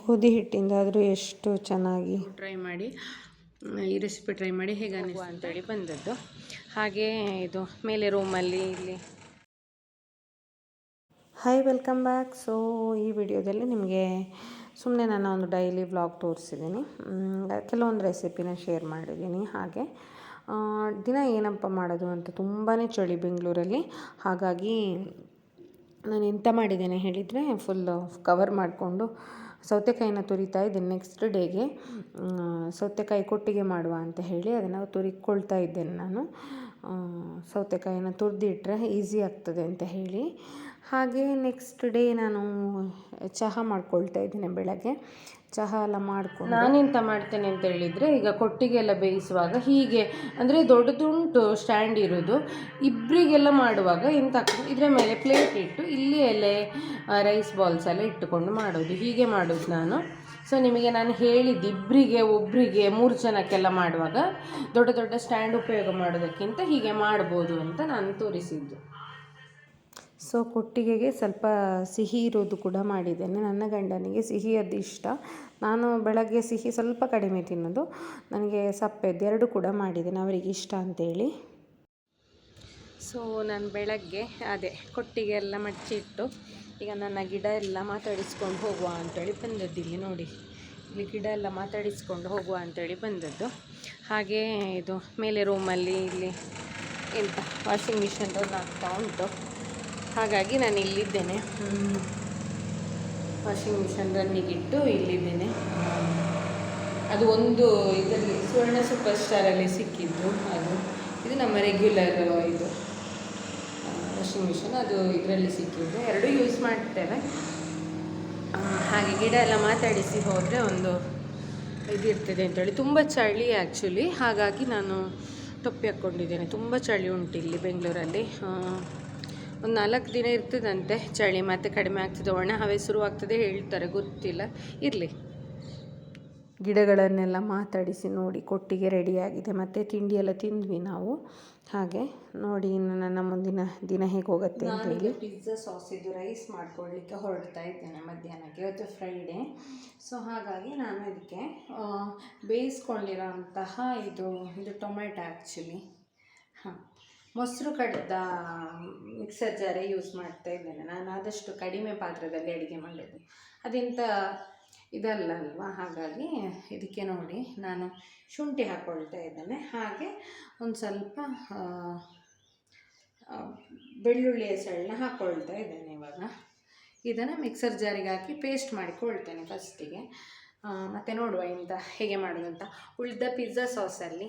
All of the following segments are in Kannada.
ಗೋಧಿ ಹಿಟ್ಟಿಂದಾದರೂ ಎಷ್ಟು ಚೆನ್ನಾಗಿ. ಟ್ರೈ ಮಾಡಿ. ಈ ರೆಸಿಪಿ ಟ್ರೈ ಮಾಡಿ ಹೇಗೆ ಅನ್ನಿಸ್ತು. ಅಂತೇಳಿ ಬಂದದ್ದು. ಹಾಗೆ ಇದು ಮೇಲೆ ರೂಮಲ್ಲಿ ಇಲ್ಲಿ. ಹಾಯ್ ವೆಲ್ಕಮ್ ಬ್ಯಾಕ್ ಸೊ ಈ ವಿಡಿಯೋದಲ್ಲಿ ನಿಮಗೆ ಸುಮ್ಮನೆ ನಾನು ಒಂದು ಡೈಲಿ ವ್ಲಾಗ್ ತೋರಿಸಿದ್ದೀನಿ. ಕೆಲವೊಂದು ರೆಸಿಪಿನ ಶೇರ್ ಮಾಡಿದ್ದೀನಿ ಹಾಗೆ. ದಿನ ಏನಪ್ಪ ಮಾಡೋದು ಅಂತ ತುಂಬಾ ಚಳಿ ಬೆಂಗಳೂರಲ್ಲಿ. ಹಾಗಾಗಿ ನಾನು ಎಂತ ಮಾಡಿದ್ದೇನೆ ಹೇಳಿದರೆ ಫುಲ್ ಕವರ್ ಮಾಡಿಕೊಂಡು ಸೌತೆಕಾಯಿನ ತುರಿತಾ ಇದ್ದೇನೆ ನೆಕ್ಸ್ಟ್ ಡೇಗೆ ಸೌತೆಕಾಯಿ ಕೊಟ್ಟಿಗೆ ಮಾಡುವ ಅಂತ ಹೇಳಿ ಅದನ್ನು ತುರಿಕೊಳ್ತಾ ಇದ್ದೇನೆ ನಾನು. ಸೌತೆಕಾಯಿನ ತುರಿದಿಟ್ರೆ ಈಸಿ ಆಗ್ತದೆ ಅಂತ ಹೇಳಿ. ಹಾಗೆ ನೆಕ್ಸ್ಟ್ ಡೇ ನಾನು ಚಹಾ ಮಾಡ್ಕೊಳ್ತಾ ಇದ್ದೇನೆ ಬೆಳಗ್ಗೆ. ಚಹಾ ಎಲ್ಲ ಮಾಡ್ಕೊಂಡು. ನಾನೆಂತ ಮಾಡ್ತೇನೆ ಅಂತ ಹೇಳಿದರೆ, ಈಗ ಕೊಟ್ಟಿಗೆ ಎಲ್ಲ ಬೇಯಿಸುವಾಗ ಹೀಗೆ, ಅಂದರೆ ದೊಡ್ಡದುಂಟು ಸ್ಟ್ಯಾಂಡ್ ಇರೋದು ಇಬ್ಬರಿಗೆಲ್ಲ ಮಾಡುವಾಗ ಎಂತ ಇದರ ಮೇಲೆ ಪ್ಲೇಟ್ ಇಟ್ಟು ಇಲ್ಲಿ ಎಲೆ ರೈಸ್ ಬಾಲ್ಸ್ ಎಲ್ಲ ಇಟ್ಟುಕೊಂಡು ಮಾಡೋದು. ಹೀಗೆ ಮಾಡೋದು ನಾನು. ಸೊ ನಿಮಗೆ ನಾನು ಹೇಳಿದ್ದು ಇಬ್ಬರಿಗೆ ಒಬ್ಬರಿಗೆ ಮೂರು ಜನಕ್ಕೆಲ್ಲ ಮಾಡುವಾಗ ದೊಡ್ಡ ದೊಡ್ಡ ಸ್ಟ್ಯಾಂಡ್ ಉಪಯೋಗ ಮಾಡೋದಕ್ಕಿಂತ ಹೀಗೆ ಮಾಡ್ಬೋದು ಅಂತ ನಾನು ತೋರಿಸಿದ್ದು. ಸೊ ಕೊಟ್ಟಿಗೆಗೆ ಸ್ವಲ್ಪ ಸಿಹಿ ಇರೋದು ಕೂಡ ಮಾಡಿದ್ದೇನೆ. ನನ್ನ ಗಂಡನಿಗೆ ಸಿಹಿಯದ್ದು ಇಷ್ಟ. ನಾನು ಬೆಳಗ್ಗೆ ಸಿಹಿ ಸ್ವಲ್ಪ ಕಡಿಮೆ ತಿನ್ನೋದು. ನನಗೆ ಸಪ್ಪೆದ್ದು ಎರಡು ಕೂಡ ಮಾಡಿದ್ದೇನೆ. ಅವರಿಗೆ ಇಷ್ಟ ಅಂತೇಳಿ. ಸೊ ನಾನು ಬೆಳಗ್ಗೆ ಅದೇ ಕೊಟ್ಟಿಗೆ ಎಲ್ಲ ಮಡಚಿಟ್ಟು ಈಗ ನನ್ನ ಗಿಡ ಎಲ್ಲ ಮಾತಾಡಿಸ್ಕೊಂಡು ಹೋಗುವ ಅಂತೇಳಿ ಬಂದದ್ದು ಇಲ್ಲಿ ನೋಡಿ. ಇಲ್ಲಿ ಗಿಡ ಎಲ್ಲ ಮಾತಾಡಿಸ್ಕೊಂಡು ಹೋಗುವ ಅಂತೇಳಿ ಬಂದದ್ದು. ಹಾಗೆ ಇದು ಮೇಲೆ ರೂಮಲ್ಲಿ ಇಲ್ಲಿ ಎಂತ ವಾಷಿಂಗ್ ಮಿಷನ್ ಆಗ್ತಾ ಉಂಟು. ಹಾಗಾಗಿ ನಾನು ಇಲ್ಲಿದ್ದೇನೆ. Washing machine ರನ್ನಿಗಿಟ್ಟು ಇಲ್ಲಿದ್ದೇನೆ. ಅದು ಒಂದು ಇದರಲ್ಲಿ ಸುವರ್ಣ ಸೂಪರ್ ಸ್ಟಾರಲ್ಲಿ ಸಿಕ್ಕಿದ್ದು ಅದು. ಇದು ನಮ್ಮ ರೆಗ್ಯುಲರ್ ಇದು. ವಾಷಿಂಗ್ ಮಿಷನ್ ಅದು ಇದರಲ್ಲಿ ಸಿಕ್ಕಿದ್ದು. ಎರಡೂ ಯೂಸ್ ಮಾಡ್ತೇವೆ. ಹಾಗೆ ಗಿಡ ಎಲ್ಲ ಮಾತಾಡಿಸಿ ಹೋದರೆ ಒಂದು ಇದಿರ್ತದೆ ಅಂತೇಳಿ ತುಂಬ ಚಳಿ ಆ್ಯಕ್ಚುಲಿ ಹಾಗಾಗಿ ನಾನು ಟೊಪ್ಪಿ ಹಾಕ್ಕೊಂಡಿದ್ದೇನೆ. ತುಂಬ ಚಳಿ ಉಂಟು ಇಲ್ಲಿ ಬೆಂಗಳೂರಲ್ಲಿ. ಒಂದು ನಾಲ್ಕು ದಿನ ಇರ್ತದಂತೆ ಚಳಿ ಮತ್ತೆ ಕಡಿಮೆ ಆಗ್ತದೆ, ಒಣ ಹವೆ ಶುರುವಾಗ್ತದೆ ಹೇಳ್ತಾರೆ, ಗೊತ್ತಿಲ್ಲ. ಇರಲಿ. ಗಿಡಗಳನ್ನೆಲ್ಲ ಮಾತಾಡಿಸಿ ನೋಡಿ, ಕೊಟ್ಟಿಗೆ ರೆಡಿಯಾಗಿದೆ ಮತ್ತು ತಿಂಡಿಯೆಲ್ಲ ತಿಂದ್ವಿ ನಾವು. ಹಾಗೆ ನೋಡಿ ಇನ್ನು ನನ್ನ ಮುಂದಿನ ದಿನ ಹೇಗೆ ಹೋಗುತ್ತೆ ಅಂತ ಹೇಳಿ. ಪಿಜ್ಜಾ ಸಾಸ್ ಇದು ರೈಸ್ ಮಾಡ್ಕೊಳ್ಳಿಕ್ಕೆ ಹೊರಡ್ತಾ ಇದ್ದೇನೆ ಮಧ್ಯಾಹ್ನಕ್ಕೆ. ಇವತ್ತು ಫ್ರೈಡೇ ಸೊ ಹಾಗಾಗಿ ನಾನು ಇದಕ್ಕೆ ಬೇಯಿಸ್ಕೊಂಡಿರೋ ಬೇಯಿಸ್ಕೊಂಡಿರೋಂತಹ ಇದು ಇದು ಟೊಮೆಟೊ ಆ್ಯಕ್ಚುಲಿ ಹಾಂ. ಮೊಸರು ಕಡ್ದ ಮಿಕ್ಸರ್ ಜಾರೇ ಯೂಸ್ ಮಾಡ್ತಾ ಇದ್ದೇನೆ. ನಾನು ಆದಷ್ಟು ಕಡಿಮೆ ಪಾತ್ರದಲ್ಲಿ ಅಡುಗೆ ಮಾಡೋದು. ಅದಿಂತ ಇದಲ್ಲ ಅಲ್ವಾ? ಹಾಗಾಗಿ ಇದಕ್ಕೆ ನೋಡಿ ನಾನು ಶುಂಠಿ ಹಾಕ್ಕೊಳ್ತಾ ಇದ್ದೇನೆ. ಹಾಗೆ ಒಂದು ಸ್ವಲ್ಪ ಬೆಳ್ಳುಳ್ಳಿ ಸಣ್ಣ ಹಾಕ್ಕೊಳ್ತಾ ಇದ್ದೇನೆ ಇವಾಗ. ಇದನ್ನು ಮಿಕ್ಸರ್ ಜಾರಿಗೆ ಹಾಕಿ ಪೇಸ್ಟ್ ಮಾಡಿಕೊಳ್ತೇನೆ ಫಸ್ಟಿಗೆ. ಮತ್ತು ನೋಡುವ ಇಂಥ ಹೇಗೆ ಮಾಡೋದು ಅಂತ. ಉಳಿದ ಪಿಜ್ಜಾ ಸಾಸಲ್ಲಿ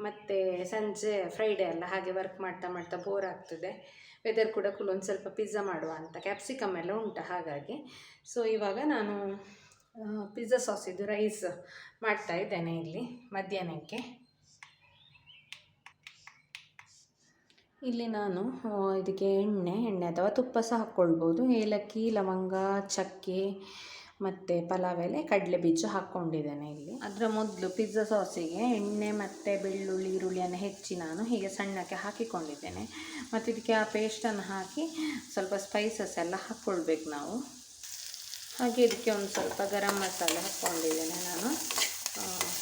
ಮತ್ತು ಸಂಜೆ ಫ್ರೈಡೇ ಅಲ್ಲ ಹಾಗೆ ವರ್ಕ್ ಮಾಡ್ತಾ ಮಾಡ್ತಾ ಬೋರ್ ಆಗ್ತದೆ. ವೆದರ್ ಕೂಡ ಕುಲೊಂದು ಒಂದು ಸ್ವಲ್ಪ ಪಿಜ್ಜಾ ಮಾಡುವ ಅಂತ. ಕ್ಯಾಪ್ಸಿಕಮ್ ಎಲ್ಲ ಉಂಟು ಹಾಗಾಗಿ. ಸೊ ಇವಾಗ ನಾನು ಪಿಜ್ಜಾ ಸಾಸ್ ಇದು ರೈಸ್ ಮಾಡ್ತಾ ಇದ್ದೇನೆ ಇಲ್ಲಿ ಮಧ್ಯಾಹ್ನಕ್ಕೆ. ಇಲ್ಲಿ ನಾನು ಇದಕ್ಕೆ ಎಣ್ಣೆ ಎಣ್ಣೆ ಅಥವಾ ತುಪ್ಪ ಸಹ ಹಾಕ್ಕೊಳ್ಬೋದು. ಏಲಕ್ಕಿ, ಲವಂಗ, ಚಕ್ಕೆ ಮತ್ತು ಪಲಾವ್ ಎಲೆ, ಕಡಲೆ ಬೀಜ ಹಾಕ್ಕೊಂಡಿದ್ದೇನೆ ಇಲ್ಲಿ. ಅದರ ಮೊದಲು ಪಿಜ್ಜಾ ಸಾಸಿಗೆ ಎಣ್ಣೆ ಮತ್ತು ಬೆಳ್ಳುಳ್ಳಿ ಈರುಳ್ಳಿಯನ್ನು ಹೆಚ್ಚಿ ನಾನು ಹೀಗೆ ಸಣ್ಣಕ್ಕೆ ಹಾಕಿಕೊಂಡಿದ್ದೇನೆ. ಮತ್ತು ಇದಕ್ಕೆ ಆ ಪೇಸ್ಟನ್ನು ಹಾಕಿ ಸ್ವಲ್ಪ ಸ್ಪೈಸಸ್ ಎಲ್ಲ ಹಾಕ್ಕೊಳ್ಬೇಕು ನಾವು. ಹಾಗೆ ಇದಕ್ಕೆ ಒಂದು ಸ್ವಲ್ಪ ಗರಂ ಮಸಾಲೆ ಹಾಕ್ಕೊಂಡಿದ್ದೇನೆ ನಾನು.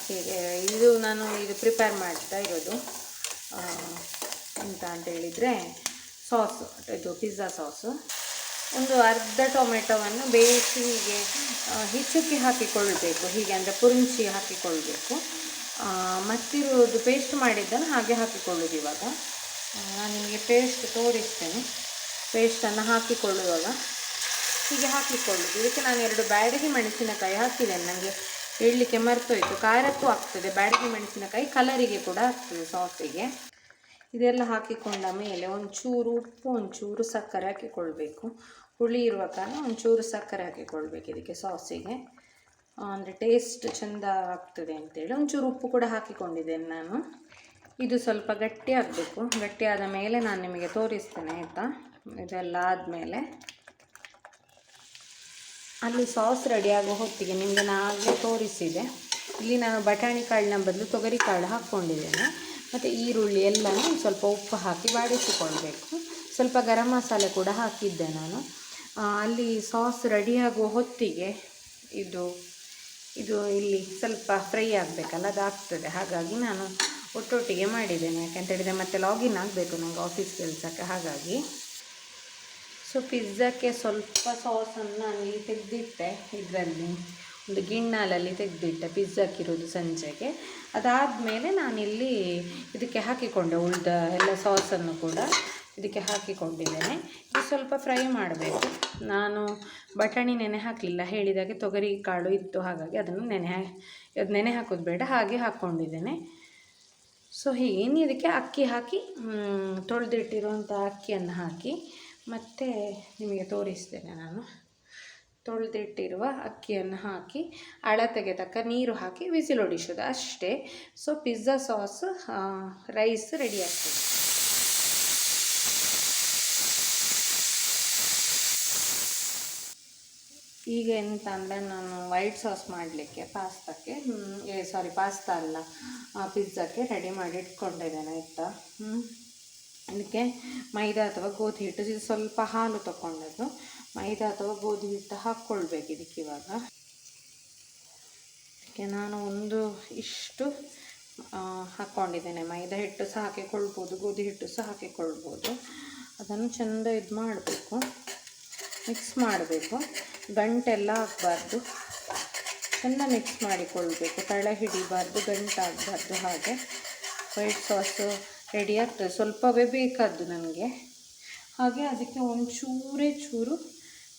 ಹೀಗೆ ಇದು ನಾನು ಇದು ಪ್ರಿಪೇರ್ ಮಾಡ್ತಾ ಇರೋದು. ಅಂತ ಅಂತೇಳಿದರೆ ಸಾಸು ಇದು ಪಿಜ್ಜಾ ಸಾಸು ಒಂದು ಅರ್ಧ ಟೊಮೆಟೊವನ್ನು ಬೇಯಿಸಿ ಹೀಗೆ ಹಿಚುಕಿ ಹಾಕಿಕೊಳ್ಬೇಕು. ಹೀಗೆ ಅಂದರೆ ಪುರುಂಚಿ ಹಾಕಿಕೊಳ್ಳಬೇಕು ಮತ್ತಿರುವುದು ಪೇಸ್ಟ್ ಮಾಡಿದ್ದನ್ನು ಹಾಗೆ ಹಾಕಿಕೊಳ್ಳೋದು ಇವಾಗ. ನಾನು ನಿಮಗೆ ಪೇಸ್ಟ್ ತೋರಿಸ್ತೇನೆ. ಪೇಸ್ಟನ್ನು ಹಾಕಿಕೊಳ್ಳುವಾಗ ಹೀಗೆ ಹಾಕಿಕೊಳ್ಳೋದು. ಇದಕ್ಕೆ ನಾನು ಎರಡು ಬ್ಯಾಡಗಿ ಮೆಣಸಿನಕಾಯಿ ಹಾಕಿದ್ದೇನೆ. ನನಗೆ ಹೇಳಲಿಕ್ಕೆ ಮರ್ತೋಯ್ತು. ಖಾರಕ್ಕೂ ಆಗ್ತದೆ. ಬ್ಯಾಡಗಿ ಮೆಣಸಿನಕಾಯಿ ಕಲರಿಗೆ ಕೂಡ ಆಗ್ತದೆ ಸಾಸಿಗೆ ಇದೆಲ್ಲ ಹಾಕಿಕೊಂಡ ಮೇಲೆ ಒಂಚೂರು ಉಪ್ಪು, ಒಂಚೂರು ಸಕ್ಕರೆ ಹಾಕಿಕೊಳ್ಬೇಕು. ಹುಳಿ ಇರುವ ಕಾರಣ ಒಂಚೂರು ಸಕ್ಕರೆ ಹಾಕಿಕೊಳ್ಬೇಕು ಇದಕ್ಕೆ ಸಾಸಿಗೆ. ಅಂದರೆ ಟೇಸ್ಟ್ ಚೆಂದ ಆಗ್ತದೆ ಅಂತೇಳಿ ಒಂಚೂರು ಉಪ್ಪು ಕೂಡ ಹಾಕಿಕೊಂಡಿದ್ದೇನೆ ನಾನು. ಇದು ಸ್ವಲ್ಪ ಗಟ್ಟಿ ಆಗಬೇಕು. ಗಟ್ಟಿ ಆದ ಮೇಲೆ ನಾನು ನಿಮಗೆ ತೋರಿಸ್ತೇನೆ, ಆಯಿತಾ? ಇದೆಲ್ಲ ಆದಮೇಲೆ ಅಲ್ಲಿ ಸಾಸ್ ರೆಡಿ ಆಗೋ ಹೊತ್ತಿಗೆ ನಿಮಗೆ ನಾನು ಆಗಲೇ ತೋರಿಸಿದೆ. ಇಲ್ಲಿ ನಾನು ಬಟಾಣಿ ಕಾಳಿನ ಬದಲು ತೊಗರಿ ಕಾಳು ಹಾಕ್ಕೊಂಡಿದ್ದೇನೆ. ಮತ್ತು ಈರುಳ್ಳಿ ಎಲ್ಲನೂ ಸ್ವಲ್ಪ ಉಪ್ಪು ಹಾಕಿ ಬಾಡಿಸಿಕೊಳ್ಬೇಕು ಸ್ವಲ್ಪ ಗರಂ ಮಸಾಲೆ ಕೂಡ ಹಾಕಿದ್ದೆ ನಾನು. ಅಲ್ಲಿ ಸಾಸ್ ರೆಡಿಯಾಗುವ ಹೊತ್ತಿಗೆ ಇದು ಇದು ಇಲ್ಲಿ ಸ್ವಲ್ಪ ಫ್ರೈ ಆಗಬೇಕಲ್ಲ, ಅದಾಗ್ತದೆ. ಹಾಗಾಗಿ ನಾನು ಒಟ್ಟೊಟ್ಟಿಗೆ ಮಾಡಿದ್ದೇನೆ. ಯಾಕೆಂತ ಹೇಳಿದರೆ ಮತ್ತೆ ಲಾಗಿನ್ ಆಗಬೇಕು ನನಗೆ ಆಫೀಸ್ ಕೆಲಸಕ್ಕೆ, ಹಾಗಾಗಿ. ಸೊ ಪಿಜ್ಜಾಕ್ಕೆ ಸ್ವಲ್ಪ ಸಾಸನ್ನು ನಾನು ತೆಗೆದಿಟ್ಟೆ ಇದರಲ್ಲಿ. ಒಂದು ಗಿಣ್ಣಾಲಲ್ಲಿ ತೆಗೆದಿಟ್ಟೆ ಪಿಜ್ಜಾಕ್ಕಿರೋದು ಸಂಜೆಗೆ. ಅದಾದಮೇಲೆ ನಾನಿಲ್ಲಿ ಇದಕ್ಕೆ ಹಾಕಿಕೊಂಡೆ ಉಳಿದ ಎಲ್ಲ ಸಾಸನ್ನು ಕೂಡ ಇದಕ್ಕೆ ಹಾಕಿಕೊಂಡಿದ್ದೇನೆ. ಇದು ಸ್ವಲ್ಪ ಫ್ರೈ ಮಾಡಬೇಕು. ನಾನು ಬಟಾಣಿ ನೆನೆ ಹಾಕಲಿಲ್ಲ. ಹೇಳಿದಾಗೆ ತೊಗರಿ ಕಾಳು ಇತ್ತು, ಹಾಗಾಗಿ ಅದನ್ನು ನೆನೆ ಅದು ನೆನೆ ಹಾಕೋದು ಬೇಡ, ಹಾಗೆ ಹಾಕ್ಕೊಂಡಿದ್ದೇನೆ. ಸೊ ಹೀಗೆ ಇನ್ನು ಇದಕ್ಕೆ ಅಕ್ಕಿ ಹಾಕಿ ತೊಳೆದಿಟ್ಟಿರುವಂಥ ಅಕ್ಕಿಯನ್ನು ಹಾಕಿ ಮತ್ತು ನಿಮಗೆ ತೋರಿಸ್ತೇನೆ ನಾನು. ತೊಳೆದಿಟ್ಟಿರುವ ಅಕ್ಕಿಯನ್ನು ಹಾಕಿ ಅಳತೆಗೆ ತಕ್ಕ ನೀರು ಹಾಕಿ ವಿಸಿಲ್ ಹೊಡಿಸೋದು ಅಷ್ಟೇ. So, pizza sauce rice ready ಆಗ್ತದೆ. ಈಗ ಎಂತ ಅಂದರೆ ನಾನು ವೈಟ್ ಸಾಸ್ ಮಾಡಲಿಕ್ಕೆ ಪಾಸ್ತಾಕ್ಕೆ ಏ ಸಾರಿ ಪಾಸ್ತಾ ಅಲ್ಲ ಪಿಜ್ಜಾಕ್ಕೆ ರೆಡಿ ಮಾಡಿ ಇಟ್ಕೊಂಡಿದ್ದೇನೆ, ಆಯಿತಾ? ಅದಕ್ಕೆ ಮೈದಾ ಅಥವಾ ಗೋಧಿ ಹಿಟ್ಟು, ಇದು ಸ್ವಲ್ಪ ಹಾಲು ತಗೊಂಡದ್ದು ಮೈದಾ ಅಥವಾ ಗೋಧಿ ಹಿಟ್ಟು ಹಾಕ್ಕೊಳ್ಬೇಕು ಇದಕ್ಕೆ ಇವಾಗ. ಅದಕ್ಕೆ ನಾನು ಒಂದು ಇಷ್ಟು ಹಾಕ್ಕೊಂಡಿದ್ದೇನೆ. ಮೈದಾ ಹಿಟ್ಟು ಸಹ ಹಾಕಿಕೊಳ್ಬೋದು, ಗೋಧಿ ಹಿಟ್ಟು ಸಹ ಹಾಕಿಕೊಳ್ಬೋದು. ಅದನ್ನು ಚೆಂದ ಇದು ಮಾಡಬೇಕು. ಮಿಕ್ಸ್ ಮಾಡಬೇಕು. ಗಂಟೆಲ್ಲ ಹಾಕಬಾರ್ದು ಚೆಂದ ಮಿಕ್ಸ್ ಮಾಡಿಕೊಳ್ಬೇಕು. ತಳೆ ಹಿಡಿಬಾರ್ದು ಗಂಟಾಗಬಾರ್ದು ಹಾಗೆ. ವೈಟ್ ಸಾಸು ರೆಡಿ ಆಗ್ತದೆ. ಸ್ವಲ್ಪವೇ ಬೇಕಾದ್ದು ನನಗೆ. ಹಾಗೆ ಅದಕ್ಕೆ ಒಂಚೂರೇ ಚೂರು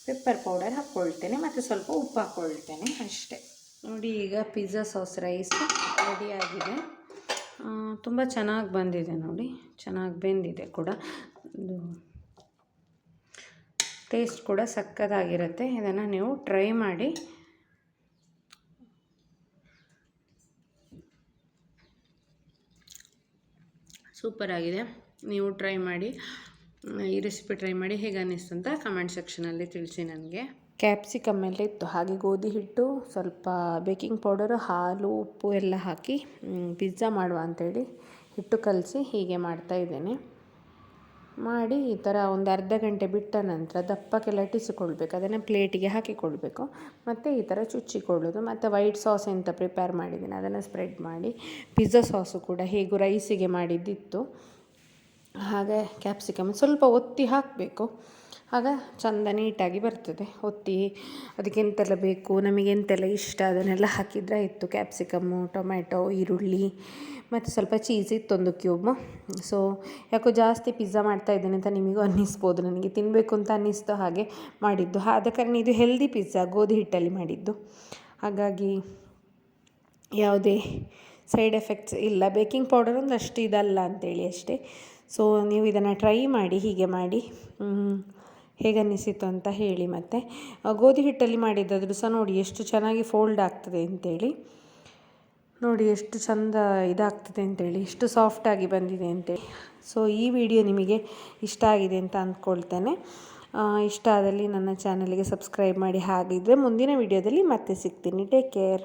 ಪೆಪ್ಪರ್ ಪೌಡರ್ ಹಾಕ್ಕೊಳ್ತೇನೆ ಮತ್ತು ಸ್ವಲ್ಪ ಉಪ್ಪು ಹಾಕ್ಕೊಳ್ತೇನೆ ಅಷ್ಟೇ. ನೋಡಿ ಈಗ ಪಿಜ್ಜಾ ಸಾಸ್ ರೈಸ್ ರೆಡಿಯಾಗಿದೆ ತುಂಬ ಚೆನ್ನಾಗಿ ಬಂದಿದೆ ನೋಡಿ. ಚೆನ್ನಾಗಿ ಬೆಂದಿದೆ ಕೂಡ. ಟೇಸ್ಟ್ ಕೂಡ ಸಕ್ಕತ್ತಾಗಿರುತ್ತೆ ಇದನ್ನು ನೀವು ಟ್ರೈ ಮಾಡಿ. ಸೂಪರ್ ಆಗಿದೆ. ನೀವು ಟ್ರೈ ಮಾಡಿ. ಈ ರೆಸಿಪಿ ಟ್ರೈ ಮಾಡಿ ಹೇಗೆ ಅನ್ನಿಸ್ತು ಅಂತ ಕಮೆಂಟ್ ಸೆಕ್ಷನಲ್ಲಿ ತಿಳಿಸಿ ನನಗೆ. ಕ್ಯಾಪ್ಸಿಕಮ್ ಎಲ್ಲ ಇತ್ತು. ಹಾಗೆ ಗೋಧಿ ಹಿಟ್ಟು, ಸ್ವಲ್ಪ ಬೇಕಿಂಗ್ ಪೌಡರು ಹಾಲು, ಉಪ್ಪು ಎಲ್ಲ ಹಾಕಿ ಪಿಜ್ಜಾ ಮಾಡುವ ಅಂಥೇಳಿ ಹಿಟ್ಟು ಕಲಸಿ ಹೀಗೆ ಮಾಡ್ತಾ ಇದ್ದೇನೆ. ಮಾಡಿ ಈ ಥರ ಒಂದು ಅರ್ಧ ಗಂಟೆ ಬಿಟ್ಟ ನಂತರ ದಪ್ಪಕ್ಕೆ ಲಟ್ಟಿಸಿಕೊಳ್ಬೇಕು ಅದನ್ನು ಪ್ಲೇಟಿಗೆ ಹಾಕಿಕೊಳ್ಬೇಕು. ಮತ್ತು ಈ ಥರ ಚುಚ್ಚಿಕೊಳ್ಳೋದು. ಮತ್ತು ವೈಟ್ ಸಾಸ್ ಅಂತ ಪ್ರಿಪೇರ್ ಮಾಡಿದ್ದೀನಿ. ಅದನ್ನು ಸ್ಪ್ರೆಡ್ ಮಾಡಿ. ಪಿಜ್ಜಾ ಸಾಸು ಕೂಡ ಹೇಗೂ ರೈಸಿಗೆ ಮಾಡಿದ್ದಿತ್ತು. ಹಾಗೆ ಕ್ಯಾಪ್ಸಿಕಮ್ ಸ್ವಲ್ಪ ಒತ್ತಿ ಹಾಕಬೇಕು. ಆಗ ಚಂದ ನೀಟಾಗಿ ಬರ್ತದೆ. ಒತ್ತಿ ಅದಕ್ಕೆ ಎಂತೆಲ್ಲ ಬೇಕು, ನಮಗೆ ಎಂತೆಲ್ಲ ಇಷ್ಟ, ಅದನ್ನೆಲ್ಲ ಹಾಕಿದರೆ ಆಯಿತು. ಕ್ಯಾಪ್ಸಿಕಮ್ಮು ಟೊಮ್ಯಾಟೊ ಈರುಳ್ಳಿ, ಮತ್ತು ಸ್ವಲ್ಪ ಚೀಸ್ ಇತ್ತು ಒಂದು ಕ್ಯೂಬ್ ಸೊ ಯಾಕೋ ಜಾಸ್ತಿ ಪಿಜ್ಜಾ ಮಾಡ್ತಾ ಇದ್ದೇನೆ ಅಂತ ನಿಮಗೂ ಅನ್ನಿಸ್ಬೋದು. ನನಗೆ ತಿನ್ನಬೇಕು ಅಂತ ಅನ್ನಿಸ್ತು ಹಾಗೆ ಮಾಡಿದ್ದು. ಆದ ಕಾರಣ ಇದು ಹೆಲ್ದಿ ಪಿಜ್ಜಾ ಗೋಧಿ ಹಿಟ್ಟಲ್ಲಿ ಮಾಡಿದ್ದು. ಹಾಗಾಗಿ ಯಾವುದೇ ಸೈಡ್ ಎಫೆಕ್ಟ್ಸ್ ಇಲ್ಲ. ಬೇಕಿಂಗ್ ಪೌಡರ್ ಒಂದು ಅಷ್ಟು ಇದಲ್ಲ ಅಂತೇಳಿ ಅಷ್ಟೇ. ಸೊ ನೀವು ಇದನ್ನು ಟ್ರೈ ಮಾಡಿ, ಹೀಗೆ ಮಾಡಿ. ಹೇಗೆ ಅನ್ನಿಸಿತು ಅಂತ ಹೇಳಿ ಮತ್ತು. ಗೋಧಿ ಹಿಟ್ಟಲ್ಲಿ ಮಾಡಿದ್ದಾದರೂ ಸಹ ನೋಡಿ ಎಷ್ಟು ಚೆನ್ನಾಗಿ ಫೋಲ್ಡ್ ಆಗ್ತದೆ ಅಂತೇಳಿ. ನೋಡಿ ಎಷ್ಟು ಚಂದ ಇದಾಗ್ತದೆ ಅಂತೇಳಿ, ಎಷ್ಟು ಸಾಫ್ಟಾಗಿ ಬಂದಿದೆ ಅಂತೇಳಿ. ಸೊ ಈ ವಿಡಿಯೋ ನಿಮಗೆ ಇಷ್ಟ ಆಗಿದೆ ಅಂತ ಅಂದ್ಕೊಳ್ತೇನೆ. ಇಷ್ಟ ಆದಲ್ಲಿ ನನ್ನ ಚಾನಲ್ಗೆ ಸಬ್ಸ್ಕ್ರೈಬ್ ಮಾಡಿ. ಹಾಗಿದ್ದರೆ ಮುಂದಿನ ವಿಡಿಯೋದಲ್ಲಿ ಮತ್ತೆ ಸಿಗ್ತೀನಿ. Take care